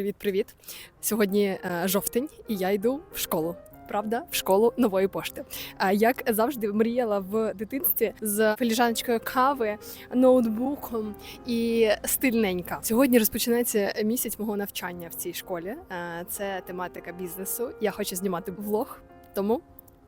Привіт-привіт! Сьогодні е, жовтень, і я йду в школу. Правда, в школу нової пошти. А як завжди мріяла в дитинстві з філіжаночкою кави, ноутбуком і стильненька. Сьогодні розпочинається місяць мого навчання в цій школі. Е, Це тематика бізнесу. Я хочу знімати влог, тому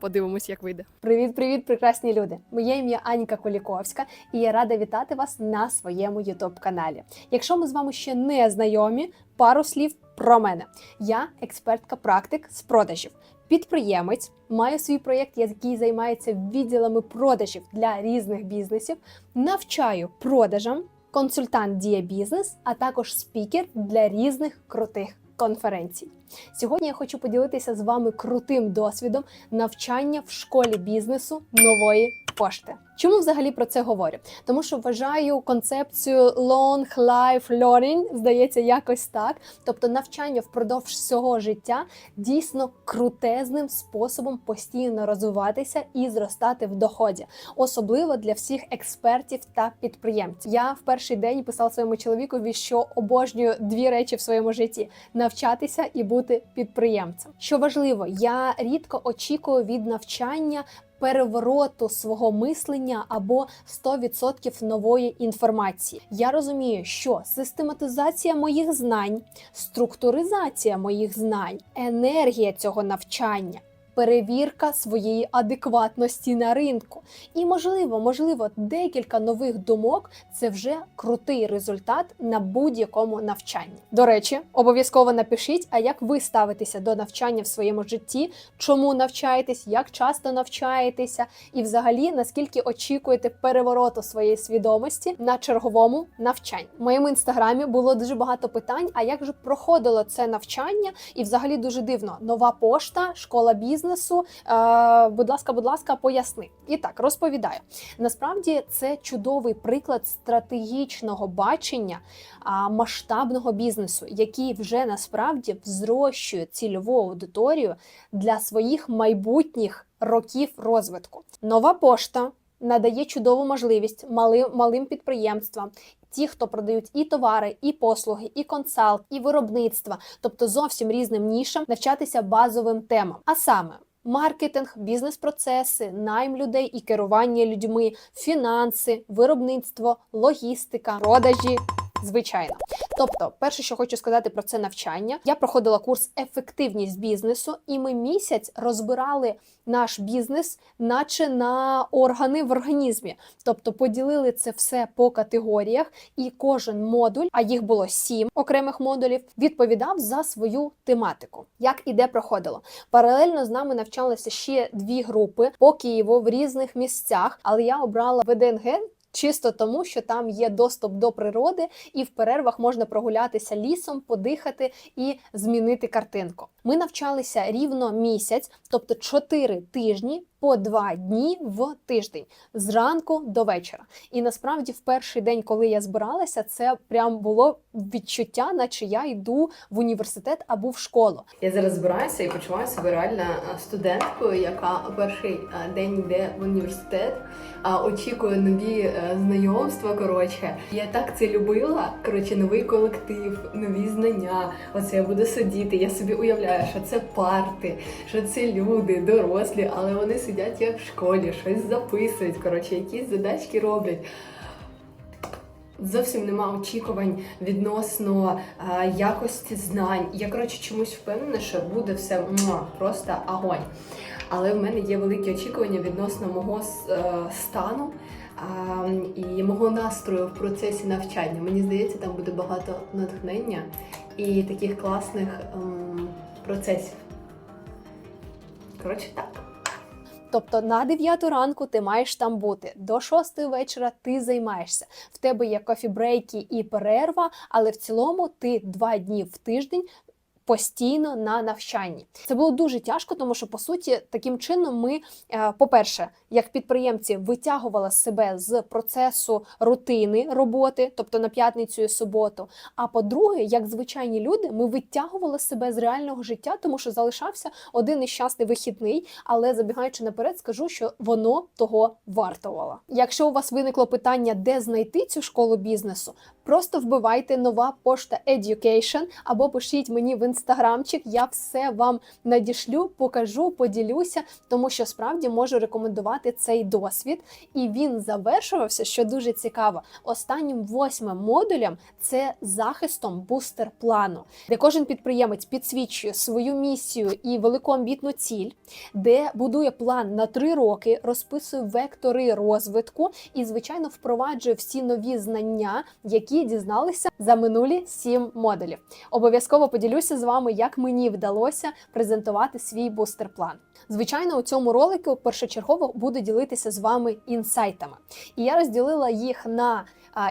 подивимось, як вийде. Привіт, привіт, прекрасні люди! Моє ім'я Аніка Коліковська, і я рада вітати вас на своєму youtube каналі. Якщо ми з вами ще не знайомі, пару слів про мене. Я експертка практик з продажів. Підприємець маю свій проєкт, який займається відділами продажів для різних бізнесів. Навчаю продажам, консультант дія бізнес, а також спікер для різних крутих конференцій. Сьогодні я хочу поділитися з вами крутим досвідом навчання в школі бізнесу нової пошти. Чому взагалі про це говорю? Тому що вважаю концепцію long life learning, здається, якось так. Тобто навчання впродовж всього життя дійсно крутезним способом постійно розвиватися і зростати в доході, особливо для всіх експертів та підприємців. Я в перший день писала своєму чоловікові, що обожнюю дві речі в своєму житті: навчатися і бути підприємцем. Що важливо, я рідко очікую від навчання перевороту свого мислення або 100% нової інформації. Я розумію, що систематизація моїх знань, структуризація моїх знань, енергія цього навчання. Перевірка своєї адекватності на ринку. І можливо, можливо, декілька нових думок це вже крутий результат на будь-якому навчанні. До речі, обов'язково напишіть, а як ви ставитеся до навчання в своєму житті, чому навчаєтесь, як часто навчаєтеся, і взагалі наскільки очікуєте перевороту своєї свідомості на черговому навчанні. В моєму інстаграмі було дуже багато питань. А як же проходило це навчання? І взагалі дуже дивно. Нова пошта, школа бізнесу. Е, будь ласка, будь ласка, поясни. І так розповідаю. Насправді це чудовий приклад стратегічного бачення масштабного бізнесу, який вже насправді взрощує цільову аудиторію для своїх майбутніх років розвитку. Нова пошта. Надає чудову можливість малим малим підприємствам, ті, хто продають і товари, і послуги, і консалт, і виробництва, тобто зовсім різним нішам, навчатися базовим темам. А саме маркетинг, бізнес-процеси, найм людей і керування людьми, фінанси, виробництво, логістика, продажі. Звичайно, тобто, перше, що хочу сказати про це навчання, я проходила курс ефективність бізнесу, і ми місяць розбирали наш бізнес, наче на органи в організмі. Тобто поділили це все по категоріях, і кожен модуль, а їх було сім окремих модулів, відповідав за свою тематику. Як і де проходило. Паралельно з нами навчалися ще дві групи по Києву в різних місцях, але я обрала ВДНГ. Чисто тому, що там є доступ до природи, і в перервах можна прогулятися лісом, подихати і змінити картинку. Ми навчалися рівно місяць, тобто 4 тижні по 2 дні в тиждень зранку до вечора. І насправді, в перший день, коли я збиралася, це прям було відчуття, наче я йду в університет або в школу. Я зараз збираюся і почуваю себе реально е, студенткою, яка перший е, день йде в університет, а очікує нові е, знайомства. Коротше, я так це любила. Коротше, новий колектив, нові знання. Оце я буду сидіти. Я собі уявляю, що це парти, що це люди, дорослі, але вони сидять як в школі, щось записують. Коротше, якісь задачки роблять. Зовсім нема очікувань відносно е, якості знань. Я коротше чомусь впевнена, що буде все муа, просто огонь. Але в мене є великі очікування відносно мого е, стану е, і мого настрою в процесі навчання. Мені здається, там буде багато натхнення і таких класних ем, процесів. Коротше, так. Тобто на 9 ранку ти маєш там бути, до 6 вечора ти займаєшся. В тебе є кофі-брейки і перерва, але в цілому ти два дні в тиждень. Постійно на навчанні це було дуже тяжко, тому що по суті таким чином ми, е, по-перше, як підприємці, витягували себе з процесу рутини роботи, тобто на п'ятницю і суботу. А по-друге, як звичайні люди, ми витягували себе з реального життя, тому що залишався один нещасний вихідний. Але забігаючи наперед, скажу, що воно того вартувало. Якщо у вас виникло питання, де знайти цю школу бізнесу, Просто вбивайте нова пошта Education або пишіть мені в інстаграмчик. Я все вам надішлю, покажу, поділюся, тому що справді можу рекомендувати цей досвід. І він завершувався, що дуже цікаво. Останнім восьмим модулем це захистом бустер плану, де кожен підприємець підсвічує свою місію і велику амбітну ціль, де будує план на три роки, розписує вектори розвитку і, звичайно, впроваджує всі нові знання, які дізналися за минулі сім модулів. Обов'язково поділюся з вами, як мені вдалося презентувати свій бустер-план. Звичайно, у цьому ролику першочергово буду ділитися з вами інсайтами. І я розділила їх на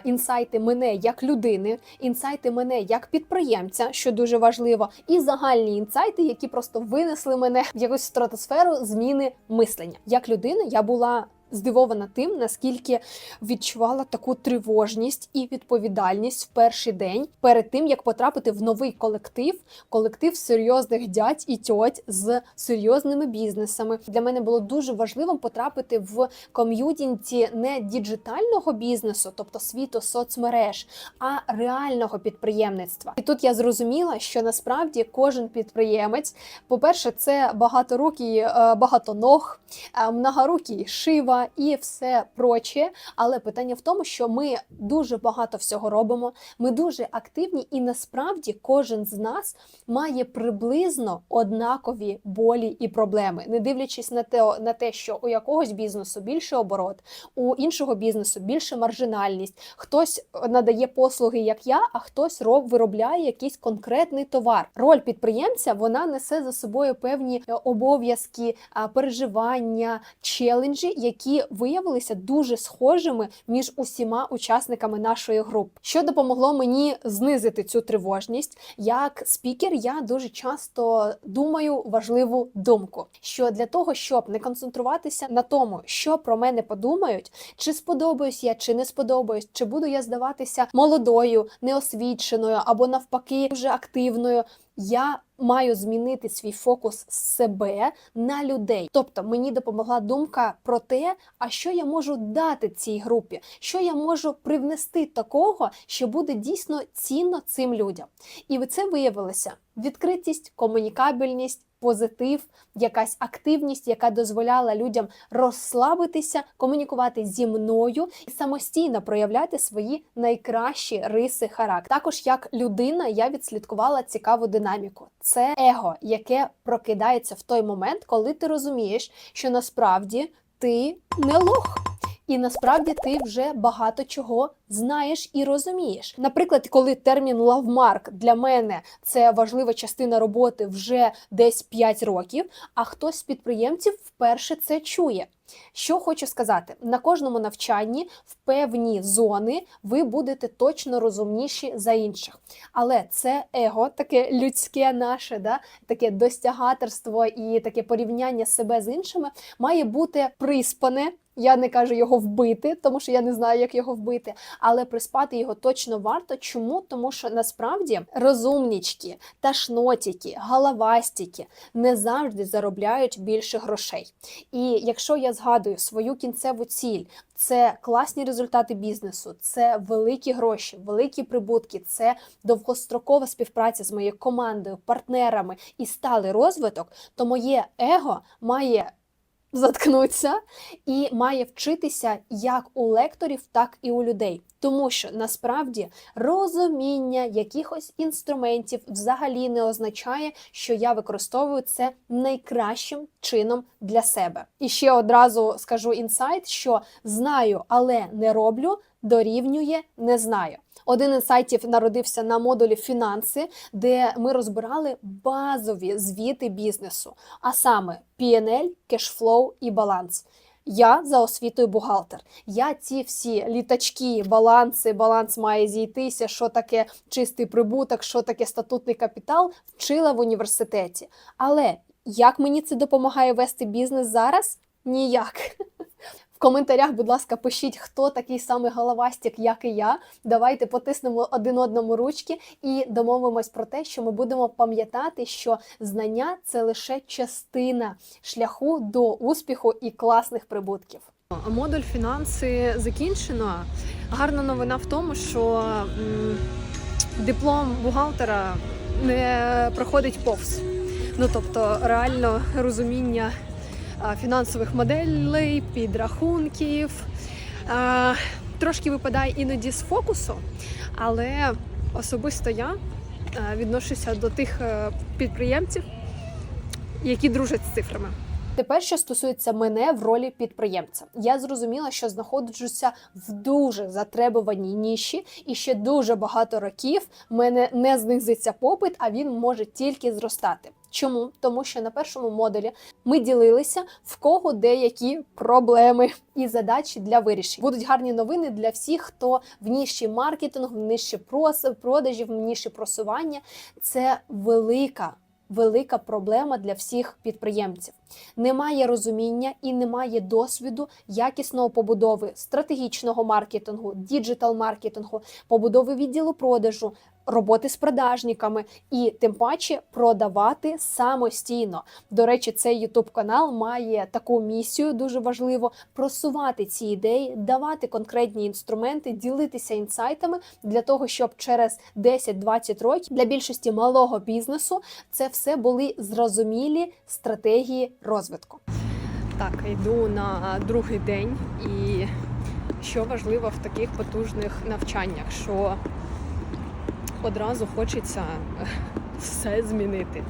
інсайти мене як людини, інсайти мене як підприємця, що дуже важливо, і загальні інсайти, які просто винесли мене в якусь стратосферу зміни мислення. Як людина я була. Здивована тим, наскільки відчувала таку тривожність і відповідальність в перший день перед тим, як потрапити в новий колектив, колектив серйозних дядь і тьоть з серйозними бізнесами. Для мене було дуже важливим потрапити в ком'юніті не діджитального бізнесу, тобто світу соцмереж, а реального підприємництва. І тут я зрозуміла, що насправді кожен підприємець, по-перше, це багаторукий, е, багатоног, е, многорукий шива і все проче. Але питання в тому, що ми дуже багато всього робимо, ми дуже активні, і насправді кожен з нас має приблизно однакові болі і проблеми, не дивлячись на те, на те, що у якогось бізнесу більше оборот, у іншого бізнесу більше маржинальність. Хтось надає послуги, як я, а хтось роб виробляє якийсь конкретний товар. Роль підприємця вона несе за собою певні е, обов'язки, переживання, челенджі, які виявилися дуже схожими між усіма учасниками нашої групи. Що допомогло мені знизити цю тривожність? Як спікер, я дуже часто думаю важливу думку, що для того, щоб не концентруватися на тому, що про мене подумають, чи сподобаюсь я, чи не сподобаюсь, чи буду я здаватися молодою, неосвіченою або навпаки дуже активною. Я маю змінити свій фокус з себе на людей. Тобто мені допомогла думка про те, а що я можу дати цій групі, що я можу привнести такого, що буде дійсно цінно цим людям. І це виявилося відкритість, комунікабельність. Позитив, якась активність, яка дозволяла людям розслабитися, комунікувати зі мною і самостійно проявляти свої найкращі риси характеру. Також як людина я відслідкувала цікаву динаміку. Це его, яке прокидається в той момент, коли ти розумієш, що насправді ти не лох. І насправді ти вже багато чого знаєш і розумієш. Наприклад, коли термін лавмарк для мене це важлива частина роботи вже десь 5 років, а хтось з підприємців вперше це чує. Що хочу сказати, на кожному навчанні в певні зони ви будете точно розумніші за інших. Але це его, таке людське наше, да, таке достягаторство і таке порівняння себе з іншими має бути приспане. Я не кажу його вбити, тому що я не знаю, як його вбити, але приспати його точно варто. Чому? Тому що насправді розумнічки, ташнотіки, головастіки не завжди заробляють більше грошей. І якщо я згадую свою кінцеву ціль, це класні результати бізнесу, це великі гроші, великі прибутки, це довгострокова співпраця з моєю командою, партнерами і сталий розвиток, то моє его має заткнутися і має вчитися як у лекторів, так і у людей. Тому що насправді розуміння якихось інструментів взагалі не означає, що я використовую це найкращим чином для себе. І ще одразу скажу інсайт, що знаю, але не роблю, дорівнює не знаю. Один із сайтів народився на модулі фінанси, де ми розбирали базові звіти бізнесу, а саме P&L, кешфлоу і баланс. Я за освітою бухгалтер. Я ці всі літачки, баланси, баланс має зійтися, що таке чистий прибуток, що таке статутний капітал, вчила в університеті. Але як мені це допомагає вести бізнес зараз? Ніяк. Коментарях, будь ласка, пишіть, хто такий самий головастик, як і я. Давайте потиснемо один одному ручки і домовимось про те, що ми будемо пам'ятати, що знання це лише частина шляху до успіху і класних прибутків. Модуль фінанси закінчено. Гарна новина в тому, що диплом бухгалтера не проходить повз. Ну тобто, реально розуміння фінансових моделей, підрахунків. Трошки випадає іноді з фокусу, але особисто я відношуся до тих е, підприємців, які дружать з цифрами. Тепер, що стосується мене в ролі підприємця, я зрозуміла, що знаходжуся в дуже затребуваній ніші, і ще дуже багато років мене не знизиться попит, а він може тільки зростати. Чому? Тому що на першому модулі ми ділилися в кого деякі проблеми і задачі для вирішень. Будуть гарні новини для всіх, хто в ніші маркетингу, в ніші продажів, в ніші просування. Це велика. Велика проблема для всіх підприємців. Немає розуміння і немає досвіду якісного побудови стратегічного маркетингу, діджитал маркетингу, побудови відділу продажу, роботи з продажниками і тим паче продавати самостійно. До речі, цей YouTube канал має таку місію дуже важливо просувати ці ідеї, давати конкретні інструменти, ділитися інсайтами для того, щоб через 10-20 років для більшості малого бізнесу це все були зрозумілі стратегії розвитку. Так, йду на другий день, і що важливо в таких потужних навчаннях, що одразу хочеться е, все змінити.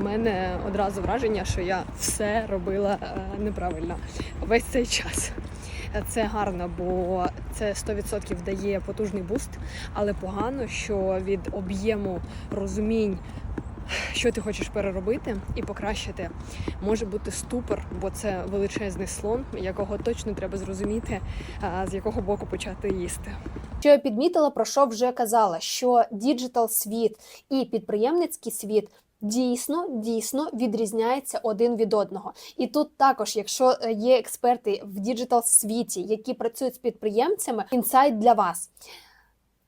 У мене одразу враження, що я все робила е, неправильно весь цей час. Це гарно, бо це 100% дає потужний буст, але погано, що від об'єму розумінь, що ти хочеш переробити і покращити, може бути ступор, бо це величезний слон, якого точно треба зрозуміти, з якого боку почати їсти. Що я підмітила, про що вже казала, що діджитал світ і підприємницький світ. Дійсно, дійсно відрізняється один від одного. І тут також, якщо е, є експерти в діджитал світі, які працюють з підприємцями, інсайт для вас.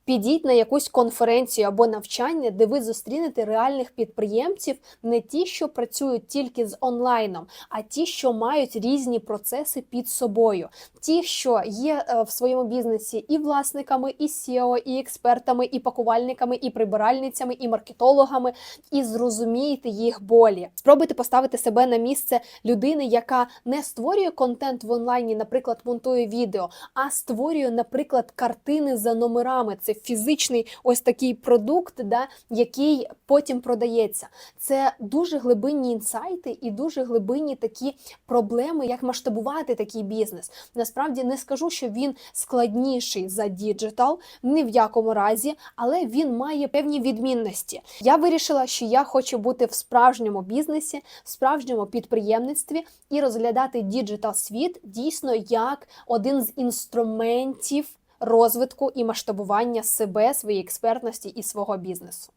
Підіть на якусь конференцію або навчання, де ви зустрінете реальних підприємців, не ті, що працюють тільки з онлайном, а ті, що мають різні процеси під собою. Ті, що є е, в своєму бізнесі і власниками, і SEO, і експертами, і пакувальниками, і прибиральницями, і маркетологами, і зрозумієте їх болі. Спробуйте поставити себе на місце людини, яка не створює контент в онлайні, наприклад, монтує відео, а створює, наприклад, картини за номерами. Це фізичний ось такий продукт, да, який потім продається. Це дуже глибинні інсайти і дуже глибинні такі проблеми, як масштабувати такий бізнес. Насправді не скажу, що він складніший за діджитал, ні в якому разі, але він має певні відмінності. Я вирішила, що я хочу бути в справжньому бізнесі, в справжньому підприємництві і розглядати діджитал світ дійсно як один з інструментів розвитку і масштабування себе, своєї експертності і свого бізнесу.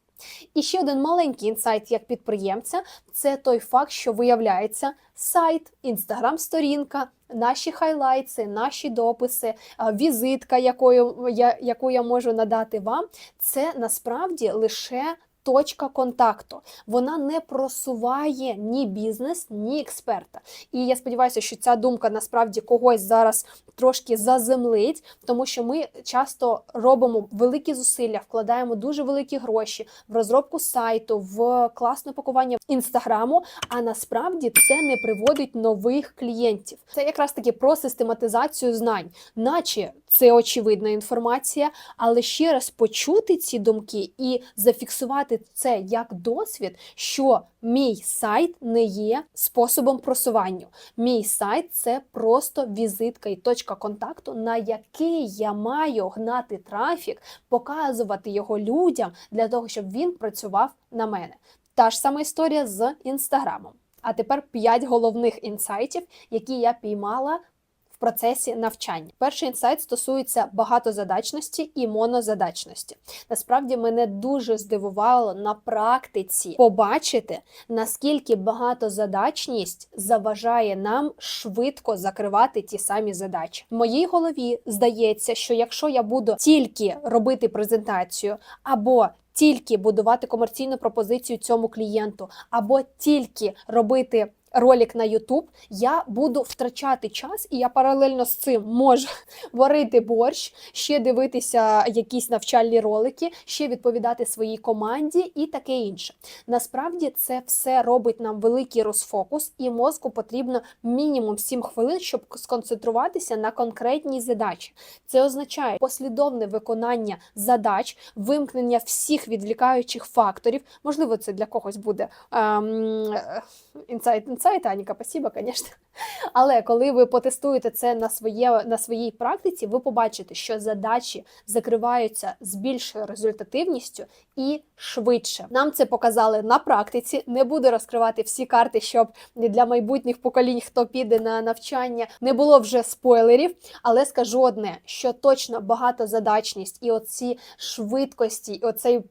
І ще один маленький інсайт як підприємця це той факт, що виявляється сайт, інстаграм-сторінка, наші хайлайтси, наші дописи, візитка, якою я, яку я можу надати вам, це насправді лише. Точка контакту вона не просуває ні бізнес, ні експерта. І я сподіваюся, що ця думка насправді когось зараз трошки заземлить, тому що ми часто робимо великі зусилля, вкладаємо дуже великі гроші в розробку сайту, в класне пакування інстаграму. А насправді це не приводить нових клієнтів. Це якраз таки про систематизацію знань, наче це очевидна інформація, але ще раз почути ці думки і зафіксувати це як досвід, що мій сайт не є способом просування. Мій сайт це просто візитка і точка контакту, на який я маю гнати трафік, показувати його людям для того, щоб він працював на мене. Та ж сама історія з інстаграмом. А тепер 5 головних інсайтів, які я піймала процесі навчання. Перший інсайт стосується багатозадачності і монозадачності. Насправді мене дуже здивувало на практиці побачити, наскільки багатозадачність заважає нам швидко закривати ті самі задачі. В моїй голові здається, що якщо я буду тільки робити презентацію або тільки будувати комерційну пропозицію цьому клієнту, або тільки робити ролик на YouTube, я буду втрачати час, і я паралельно з цим можу варити борщ, ще дивитися якісь навчальні ролики, ще відповідати своїй команді і таке інше. Насправді це все робить нам великий розфокус, і мозку потрібно мінімум 7 хвилин, щоб сконцентруватися на конкретній задачі. Це означає послідовне виконання задач, вимкнення всіх відвлікаючих факторів. Можливо, це для когось буде ем, інсайт, Аніка, спасибо, звісно. Але коли ви потестуєте це на, своє, на своїй практиці, ви побачите, що задачі закриваються з більшою результативністю і швидше. Нам це показали на практиці. Не буду розкривати всі карти, щоб для майбутніх поколінь, хто піде на навчання, не було вже спойлерів. Але скажу одне: що точно багатозадачність і оці швидкості, і оцей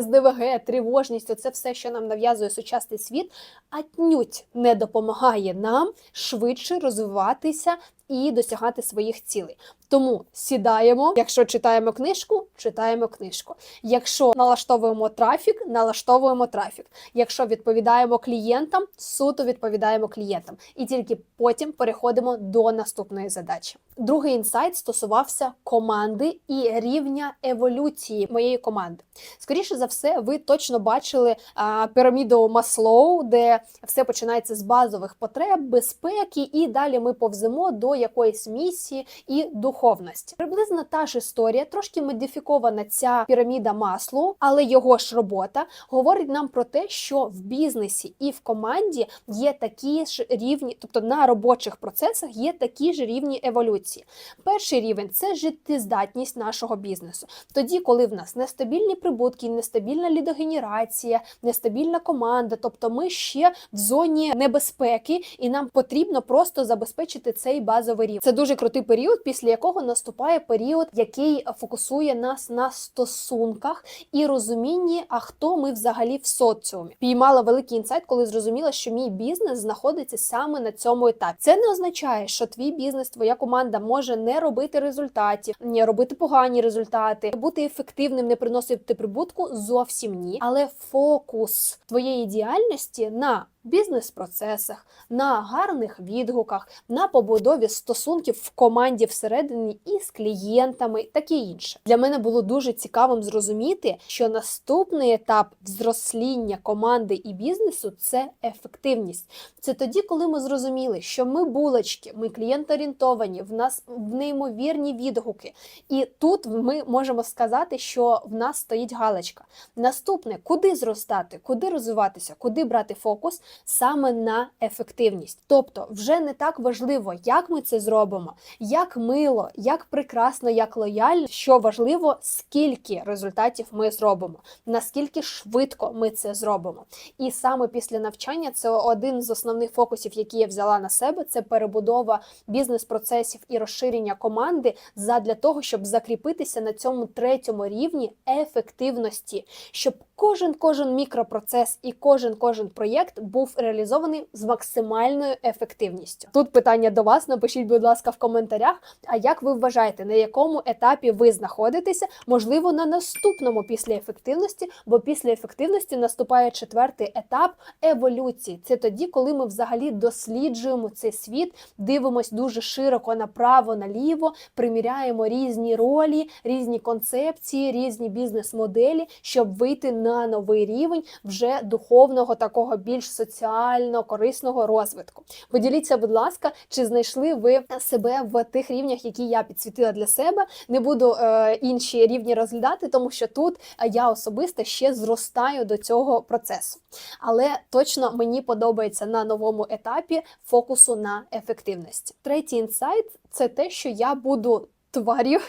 СДВГ, тривожність, оце все, що нам нав'язує сучасний світ, атнють не допомагає нам швидше розвиватися і досягати своїх цілей. Тому сідаємо, якщо читаємо книжку, читаємо книжку. Якщо налаштовуємо трафік, налаштовуємо трафік. Якщо відповідаємо клієнтам, суто відповідаємо клієнтам. І тільки потім переходимо до наступної задачі. Другий інсайт стосувався команди і рівня еволюції моєї команди. Скоріше за все, ви точно бачили а, піраміду Маслоу, де все починається з базових потреб, безпеки, і далі ми повземо до якоїсь місії і духовності. Приблизно та ж історія, трошки модифікована ця піраміда Маслоу, але його ж робота говорить нам про те, що в бізнесі і в команді є такі ж рівні, тобто на робочих процесах є такі ж рівні еволюції. Перший рівень це життєздатність нашого бізнесу. Тоді, коли в нас нестабільні прибутки, нестабільна лідогенерація, нестабільна команда, тобто ми ще в зоні небезпеки, і нам потрібно просто забезпечити цей базовий рівень. Це дуже крутий період, після якого наступає період, який фокусує нас на стосунках і розумінні, а хто ми взагалі в соціумі. Піймала великий інсайт, коли зрозуміла, що мій бізнес знаходиться саме на цьому етапі. Це не означає, що твій бізнес, твоя команда може не робити результатів, не робити погані результати, бути ефективним, не приносити прибутку зовсім ні. Але фокус твоєї діяльності на бізнес-процесах, на гарних відгуках, на побудові стосунків в команді всередині і з клієнтами, таке інше. Для мене було дуже цікавим зрозуміти, що наступний етап взросління команди і бізнесу це ефективність. Це тоді, коли ми зрозуміли, що ми булочки, ми клієнт-орієнтовані, в нас в неймовірні відгуки. І тут ми можемо сказати, що в нас стоїть галочка. Наступне, куди зростати, куди розвиватися, куди брати фокус саме на ефективність. Тобто, вже не так важливо, як ми це зробимо, як мило, як прекрасно, як лояльно, що важливо, скільки результатів ми зробимо, наскільки швидко ми це зробимо. І саме після навчання це один з основних фокусів, які я взяла на себе, це перебудова бізнес-процесів і розширення команди задля того, щоб закріпитися на цьому третьому рівні ефективності, щоб кожен кожен мікропроцес і кожен кожен проєкт був реалізований з максимальною ефективністю. Тут питання до вас. Напишіть, будь ласка, в коментарях. А як ви вважаєте, на якому етапі ви знаходитеся? Можливо, на наступному після ефективності, бо після ефективності наступає четвертий етап еволюції. Це тоді, коли ми взагалі досліджуємо цей світ, дивимось дуже широко направо, наліво, приміряємо різні ролі, різні концепції, різні бізнес-моделі, щоб вийти на новий рівень вже духовного, такого більш соціально корисного розвитку. Поділіться, будь ласка, чи знайшли ви себе в тих рівнях, які я підсвітила для себе. Не буду е, інші рівні розглядати, тому що тут е, я особисто ще зростаю до цього процесу. Але точно мені подобається на новому етапі фокусу на ефективності. Третій інсайт це те, що я буду тварю.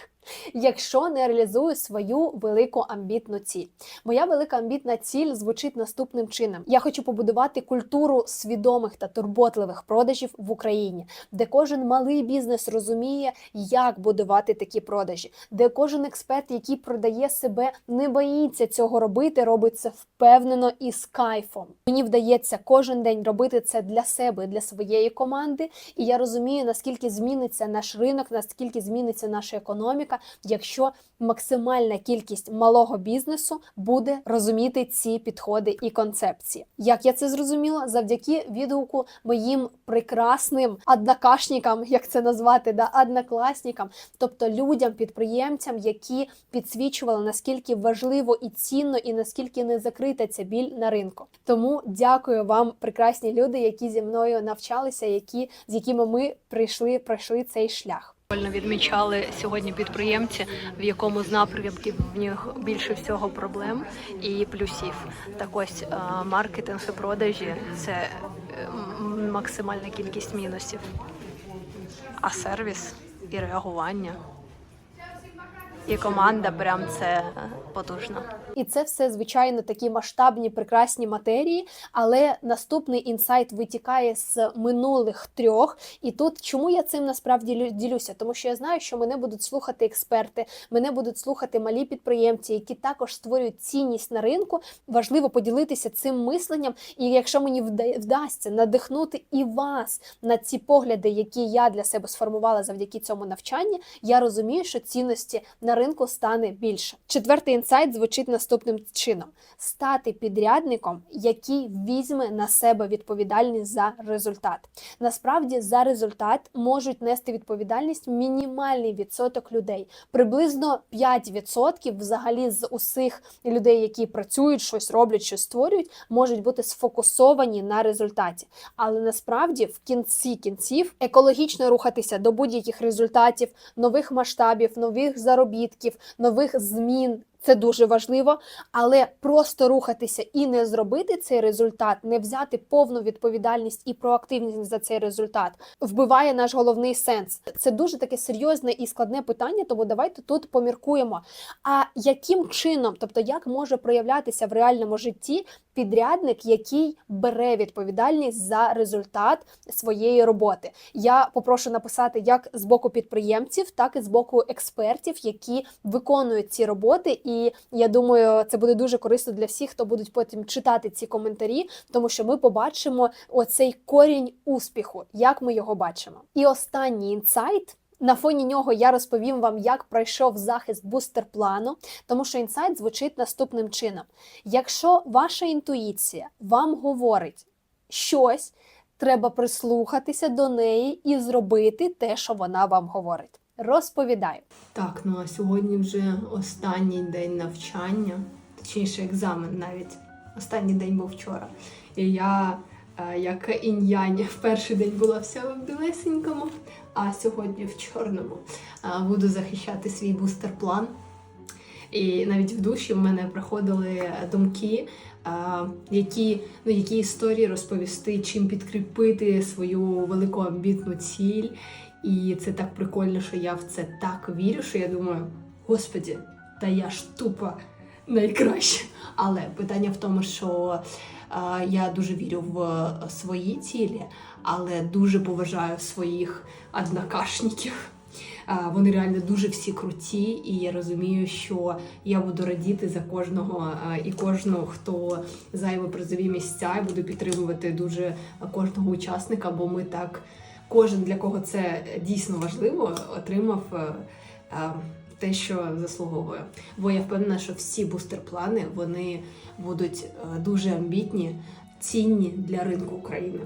Якщо не реалізую свою велику амбітну ціль, моя велика амбітна ціль звучить наступним чином: я хочу побудувати культуру свідомих та турботливих продажів в Україні, де кожен малий бізнес розуміє, як будувати такі продажі, де кожен експерт, який продає себе, не боїться цього робити, робить це впевнено і з кайфом. Мені вдається кожен день робити це для себе, для своєї команди, і я розумію, наскільки зміниться наш ринок, наскільки зміниться наша економіка успіха, якщо максимальна кількість малого бізнесу буде розуміти ці підходи і концепції. Як я це зрозуміла? Завдяки відгуку моїм прекрасним однокашникам, як це назвати, да, однокласникам, тобто людям, підприємцям, які підсвічували наскільки важливо і цінно, і наскільки не закрита ця біль на ринку. Тому дякую вам, прекрасні люди, які зі мною навчалися, які з якими ми прийшли, пройшли цей шлях. Відмічали сьогодні підприємці, в якому з напрямків в них більше всього проблем і плюсів. Так ось е, маркетинг і продажі це е, максимальна кількість мінусів. А сервіс і реагування. І команда прям це потужно. І це все, звичайно, такі масштабні прекрасні матерії. Але наступний інсайт витікає з минулих трьох. І тут чому я цим насправді ділюся? Тому що я знаю, що мене будуть слухати експерти, мене будуть слухати малі підприємці, які також створюють цінність на ринку. Важливо поділитися цим мисленням. І якщо мені вдасться надихнути і вас на ці погляди, які я для себе сформувала завдяки цьому навчанні, я розумію, що цінності на ринку стане більше. Четвертий інсайт звучить наступним чином: стати підрядником, який візьме на себе відповідальність за результат. Насправді за результат можуть нести відповідальність мінімальний відсоток людей. Приблизно 5% взагалі з усіх людей, які працюють, щось роблять, щось створюють, можуть бути сфокусовані на результаті. Але насправді в кінці кінців екологічно рухатися до будь-яких результатів, нових масштабів, нових заробітків, нових змін. Це дуже важливо, але просто рухатися і не зробити цей результат, не взяти повну відповідальність і проактивність за цей результат, вбиває наш головний сенс. Це дуже таке серйозне і складне питання, тому давайте тут поміркуємо. А яким чином, тобто як може проявлятися в реальному житті підрядник, який бере відповідальність за результат своєї роботи? Я попрошу написати як з боку підприємців, так і з боку експертів, які виконують ці роботи. І я думаю, це буде дуже корисно для всіх, хто будуть потім читати ці коментарі, тому що ми побачимо оцей корінь успіху, як ми його бачимо. І останній інсайт. На фоні нього я розповім вам, як пройшов захист бустер-плану, тому що інсайт звучить наступним чином: якщо ваша інтуїція вам говорить щось, треба прислухатися до неї і зробити те, що вона вам говорить. Розповідаю. Так, ну а сьогодні вже останній день навчання, точніше, екзамен навіть. Останній день був вчора. І я, е, як інь-янь, в перший день була вся в білесенькому, а сьогодні в чорному. Е, Буду захищати свій бустер-план. І навіть в душі в мене приходили думки, е, які, ну, які історії розповісти, чим підкріпити свою велику амбітну ціль. І це так прикольно, що я в це так вірю, що я думаю, господі, та я ж тупо найкраще. Але питання в тому, що е, я дуже вірю в свої цілі, але дуже поважаю своїх однокашників. Е, Вони реально дуже всі круті, і я розумію, що я буду радіти за кожного е, і кожного, хто займе призові місця, і буду підтримувати дуже кожного учасника, бо ми так кожен для кого це дійсно важливо, отримав е, е, те, що заслуговує. Бо я впевнена, що всі бустер-плани вони будуть е, дуже амбітні, цінні для ринку України.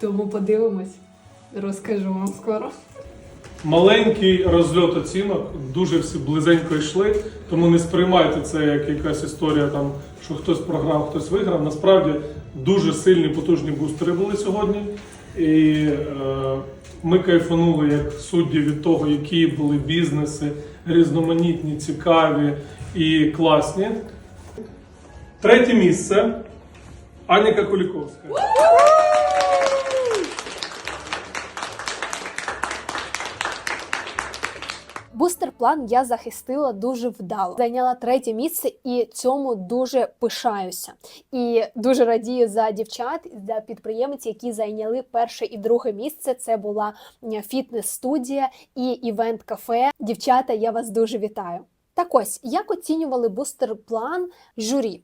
Тому подивимось, розкажу вам скоро. Маленький розльот оцінок, дуже всі близенько йшли, тому не сприймайте це як якась історія, там, що хтось програв, хтось виграв. Насправді дуже сильні потужні бустери були сьогодні. І е, ми кайфанули як судді від того, які були бізнеси, різноманітні, цікаві і класні. Третє місце Аніка Куліковська. Бустер-план я захистила дуже вдало. Зайняла третє місце і цьому дуже пишаюся. І дуже радію за дівчат, за підприємців, які зайняли перше і друге місце. Це була фітнес-студія і івент-кафе. Дівчата, я вас дуже вітаю. Так ось, як оцінювали бустер-план журі?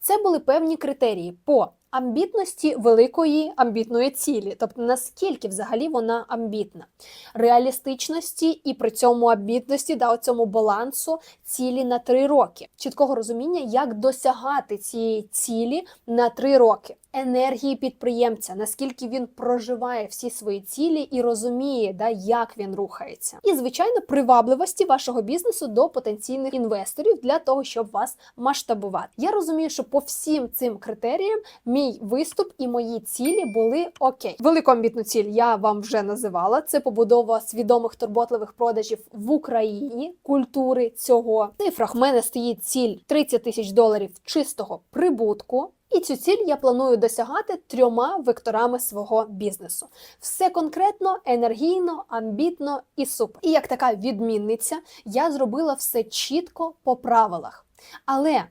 Це були певні критерії по амбітності великої амбітної цілі, тобто наскільки взагалі вона амбітна, реалістичності і при цьому амбітності да, цьому балансу цілі на три роки, чіткого розуміння, як досягати цієї цілі на три роки. Енергії підприємця, наскільки він проживає всі свої цілі і розуміє, да, як він рухається, і звичайно, привабливості вашого бізнесу до потенційних інвесторів для того, щоб вас масштабувати. Я розумію, що по всім цим критеріям мій виступ і мої цілі були окей. Велику амбітну ціль я вам вже називала. Це побудова свідомих турботливих продажів в Україні, культури цього. В цифрах в мене стоїть ціль 30 тисяч доларів чистого прибутку. І цю ціль я планую досягати трьома векторами свого бізнесу. Все конкретно, енергійно, амбітно і супер. І як така відмінниця, я зробила все чітко по правилах. Але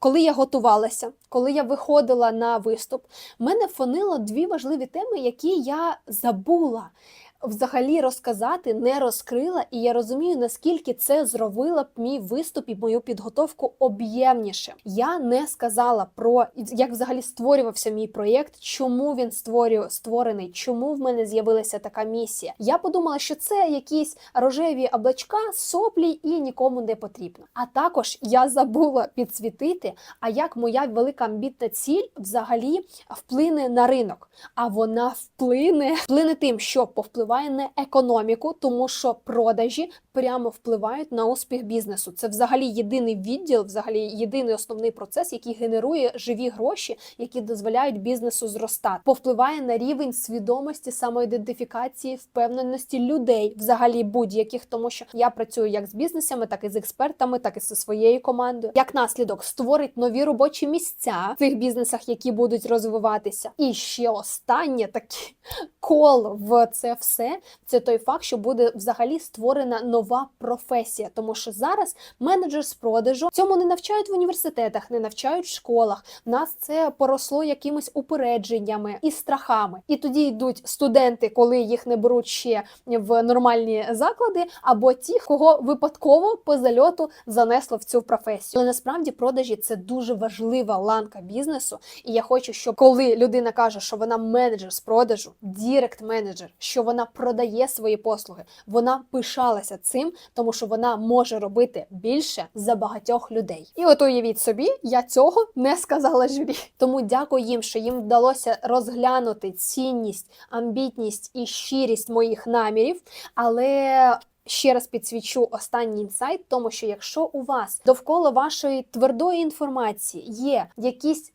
коли я готувалася, коли я виходила на виступ, мене фонило дві важливі теми, які я забула. Взагалі розказати не розкрила, і я розумію, наскільки це зробила б мій виступ і мою підготовку об'ємніше. Я не сказала про як взагалі створювався мій проєкт, чому він створює створений, чому в мене з'явилася така місія. Я подумала, що це якісь рожеві облачка, соплі і нікому не потрібно. А також я забула підсвітити, а як моя велика амбітна ціль взагалі вплине на ринок. А вона вплине, вплине тим, що повпливає на економіку, тому що продажі прямо впливають на успіх бізнесу. Це взагалі єдиний відділ, взагалі єдиний основний процес, який генерує живі гроші, які дозволяють бізнесу зростати. Повпливає на рівень свідомості, самоідентифікації, впевненості людей, взагалі будь-яких, тому що я працюю як з бізнесами, так і з експертами, так і зі своєю командою. Як наслідок створить нові робочі місця в тих бізнесах, які будуть розвиватися. І ще останнє таке коло в це все. Це той факт, що буде взагалі створена нова професія, тому що зараз менеджер з продажу цьому не навчають в університетах, не навчають в школах. Нас це поросло якимись упередженнями і страхами. І тоді йдуть студенти, коли їх не беруть ще в нормальні заклади, або ті, кого випадково по зальоту занесло в цю професію. Але насправді продажі це дуже важлива ланка бізнесу. І я хочу, щоб коли людина каже, що вона менеджер з продажу, дірект менеджер, що вона продає свої послуги, вона пишалася цим, тому що вона може робити більше за багатьох людей. І от уявіть собі, я цього не сказала журі. Тому дякую їм, що їм вдалося розглянути цінність, амбітність і щирість моїх намірів, але. Ще раз підсвічу останній інсайт, тому що якщо у вас довкола вашої твердої інформації є якісь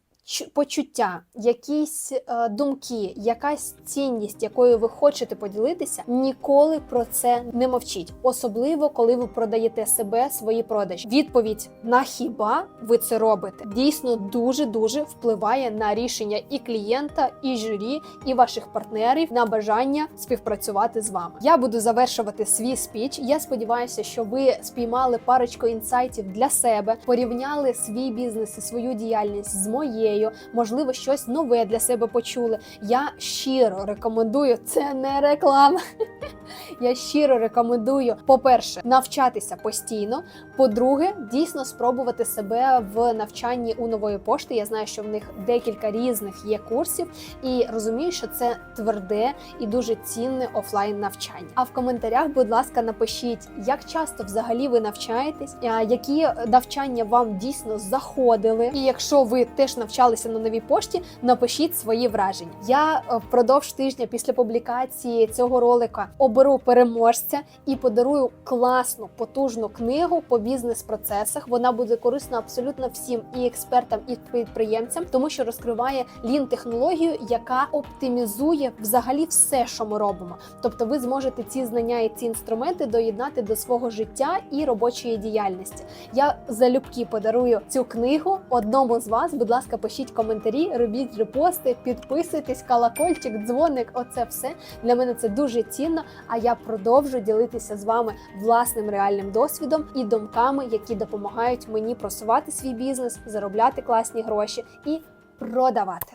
почуття, якісь е, думки, якась цінність, якою ви хочете поділитися, ніколи про це не мовчіть, особливо коли ви продаєте себе, свої продажі. Відповідь на хіба ви це робите дійсно дуже дуже впливає на рішення і клієнта, і журі, і ваших партнерів на бажання співпрацювати з вами. Я буду завершувати свій спіч. Я сподіваюся, що ви спіймали парочку інсайтів для себе, порівняли свій бізнес і свою діяльність з моєю. Можливо, щось нове для себе почули. Я щиро рекомендую це не реклама. Я щиро рекомендую, по-перше, навчатися постійно. По-друге, дійсно спробувати себе в навчанні у нової пошти. Я знаю, що в них декілька різних є курсів, і розумію, що це тверде і дуже цінне офлайн навчання. А в коментарях, будь ласка, напишіть, як часто взагалі ви навчаєтесь, які навчання вам дійсно заходили. І якщо ви теж навчалися на новій пошті, напишіть свої враження. Я е, впродовж тижня після публікації цього ролика оберу переможця і подарую класну потужну книгу бізнес-процесах. Вона буде корисна абсолютно всім і експертам, і підприємцям, тому що розкриває лін технологію, яка оптимізує взагалі все, що ми робимо. Тобто, ви зможете ці знання і ці інструменти доєднати до свого життя і робочої діяльності. Я залюбки подарую цю книгу одному з вас. Будь ласка, пишіть коментарі, робіть репости, підписуйтесь, колокольчик, дзвоник. Оце все для мене це дуже цінно. А я продовжу ділитися з вами власним реальним досвідом і думками, які допомагають мені просувати свій бізнес, заробляти класні гроші і продавати.